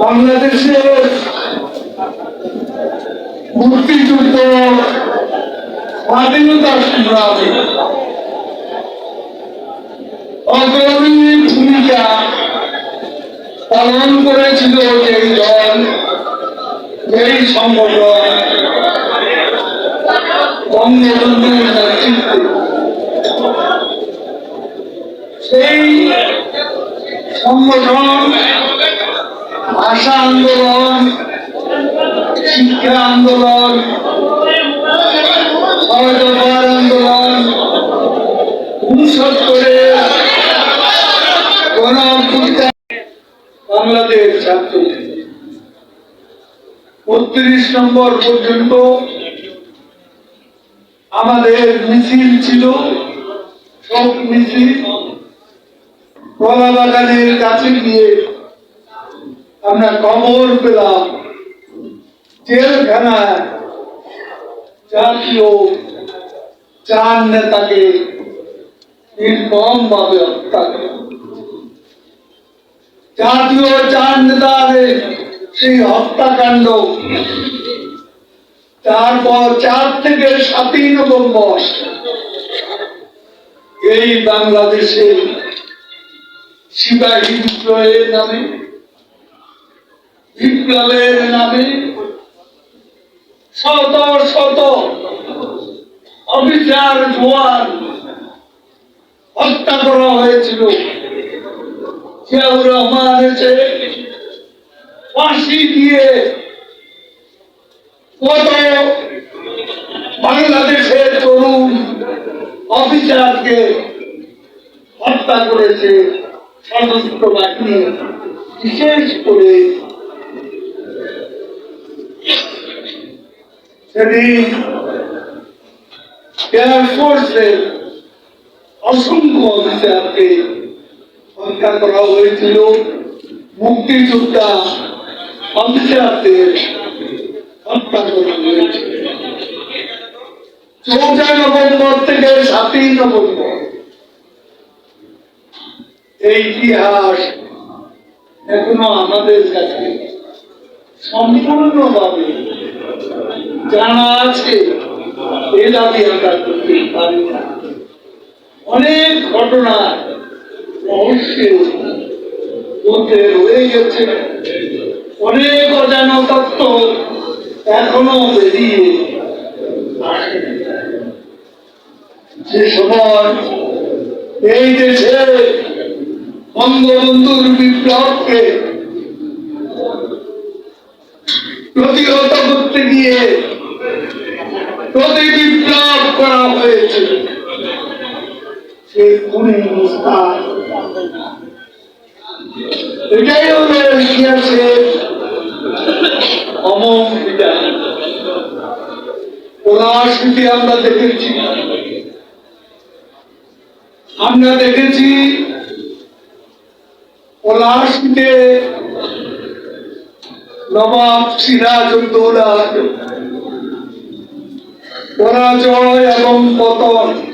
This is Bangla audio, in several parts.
বাংলাদেশের মুক্তিযুদ্ধ স্বাধীনতা সংগ্রামে অগ্রণী ভূমিকা পালন করেছিল যেই দল যেই সংগঠন বঙ্গবন্ধুর নেতৃত্বে। সেই সংগঠন ভাষা আন্দোলন শিক্ষা আন্দোলন সহযোগার আন্দোলন অভ্যুত্থান বাংলাদেশ ছাত্র বত্রিশ নম্বর পর্যন্ত আমাদের মিছিল ছিল, সব মিছিল কলা বাগানের কাছে গিয়ে আমরা খবর পেলাম জেলখানায় জাতীয় চার নেতাকে নির্মম ভাবে হত্যা করা জাতীয় চার নেতাদের সেই হত্যাকাণ্ড তারপর চার থেকে সাতই নভেম্বর এই বাংলাদেশে সিপাহী বিদ্রোহের নামে বিপ্লবের নামে শত শত অফিসার জোয়ান হত্যা করা হয়েছিল ফাঁসি দিয়ে কত বাংলাদেশের তরুণ অফিসারকে হত্যা করেছে সশস্ত্র বাহিনী, বিশেষ করে সেদিন অসংখ্য অফিসারকে হত্যা করা হয়েছিল, মুক্তিযোদ্ধা অফিসারদের হত্যা করা হয়েছিল। চৌঠা নভেম্বর থেকে সাতই নভেম্বর এই ইতিহাস এখনও আমাদের কাছে সম্পূর্ণভাবে জানা আছে এ দাবি আমরা করতে পারি না। অনেক ঘটনা রহস্যের মধ্যে রয়ে গেছে। অনেক অজানা তত্ত্ব এখনও বেরিয়ে যে সময় এই দেশে বঙ্গবন্ধুর বিপ্লবকে প্রতিহত করতে গিয়ে প্রতি বিপ্লব করা হয়েছে এটাই ইতিহাসের আমরা দেখেছি। আমরা দেখেছি পলাশিতে নবাব সিরাজউদ্দৌলার পরাজয় এবং পতন।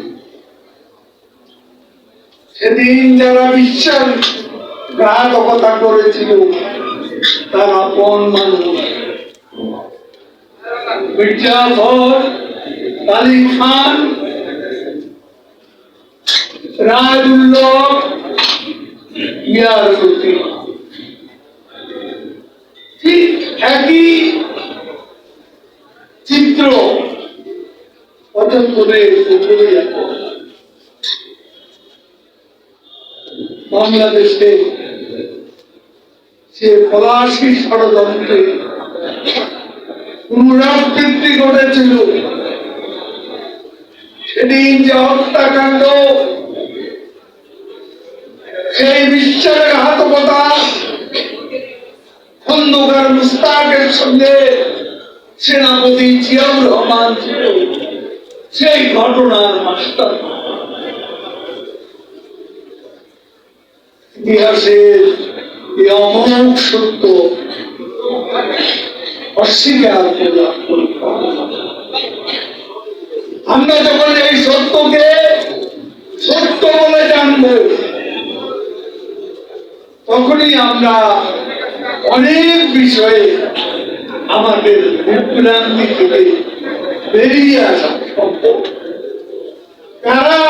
সেদিন যারা বিশ্বাস ঘাতকতা করেছিল, তার আপন মানুষ? আলী খান ইয়ার ঠিক একই চিত্র উপরে বাংলাদেশে সে পলাশী ষড়যন্ত্রে পুনরাবৃত্তি ঘটেছিল? সেদিন যে হত্যাকাণ্ড, সেই বিশ্বের ঘাতকতা খন্দকার মুস্তাকের সঙ্গে সেনাপতি জিয়াউর রহমান ছিল, সেই ঘটনার মাস্টার ইতিহাসের এই অমোঘ সত্য। অস্বীকার করে আমরা যখন এই সত্যকে সত্য বলে জানব, তখনই আমরা অনেক বিষয়ে আমাদের বিভ্রান্তি থেকে বেরিয়ে আসা সম্ভব। কারা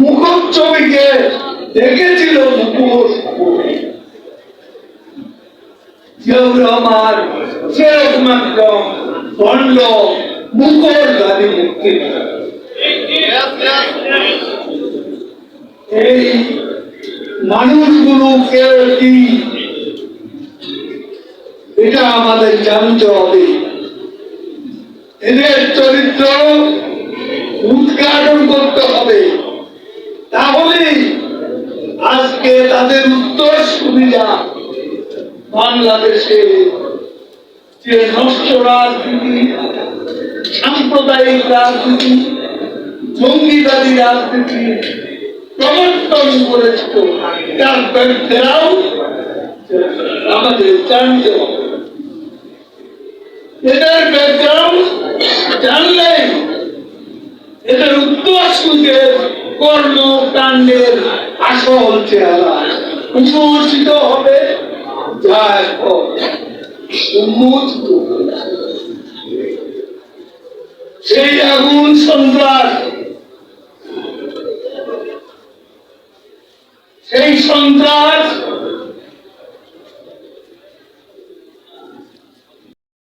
মুখোচ্ছবিকে দেখেছিল জিয়াউর রহমান সেরকম বন্ড মুখোশ গাড়ি মুক্তি এই মানুষগুলোকে কি? এটা আমাদের জানতে হবে। এদের চরিত্র উদ্ঘাটন করতে হবে। তাদের উত্তর সুবিধা বাংলাদেশে যে নষ্ট রাজনীতি, সাম্প্রদায়িক রাজনীতি, জঙ্গিবাদী রাজনীতি প্রবর্তন করেছিল, তার ব্যাখ্যাও আমাদের জানতে হবে। এদের ব্যাকগ্রাউন্ড জানলে এদের উত্তরসূদের কর্মকাণ্ডের আসল চেহারা। উন্মোচিত হবে। যা উন্মোচিত সেই আগুন সন্ত্রাস সেই সন্ত্রাস